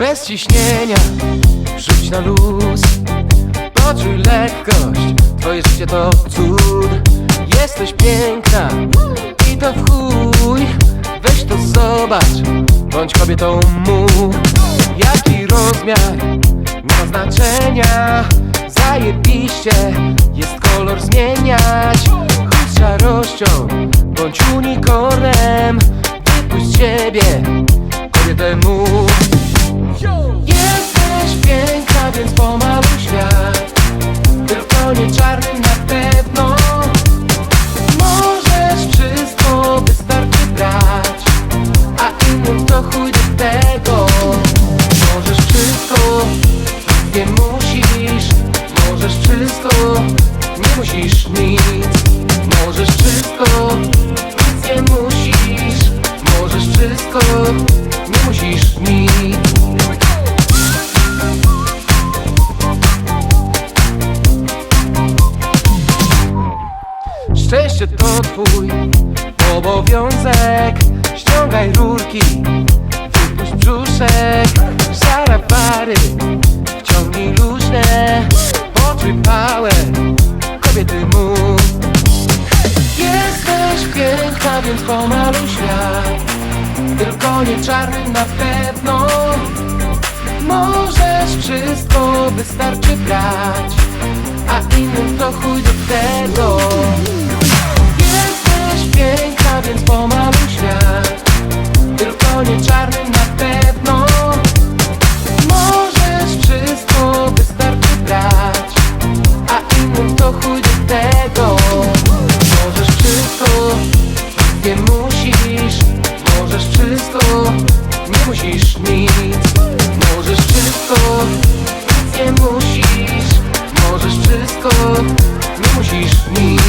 Bez ciśnienia, rzuć na luz. Poczuj lekkość, twoje życie to cud. Jesteś piękna i to w chuj. Weź to zobacz, bądź kobietą mów Jaki rozmiar, nie ma znaczenia. Zajebiście, jest kolor zmieniać. Z szarością, bądź unikornem. Wypuść siebie, kobietę mów Jesteś piękna, więc pomaluj świat Tylko nie czarnym na pewno. Możesz wszystko, wystarczy brać A innym to chuj do tego. Możesz wszystko, nie musisz. Możesz wszystko, nie musisz nic. Możesz wszystko, Szczęście to twój obowiązek. Ściągaj rurki, wypuść brzuszek Szarapary, wciągnij luźne Poczuj power, kobiety mów Jesteś piękna, więc pomaluj świat Tylko nie czarnym na pewno. Możesz wszystko, wystarczy brać A innym to chuj do tego nie musisz. Możesz wszystko, nie musisz nic. Możesz wszystko, nic nie musisz. Możesz wszystko, nie musisz nic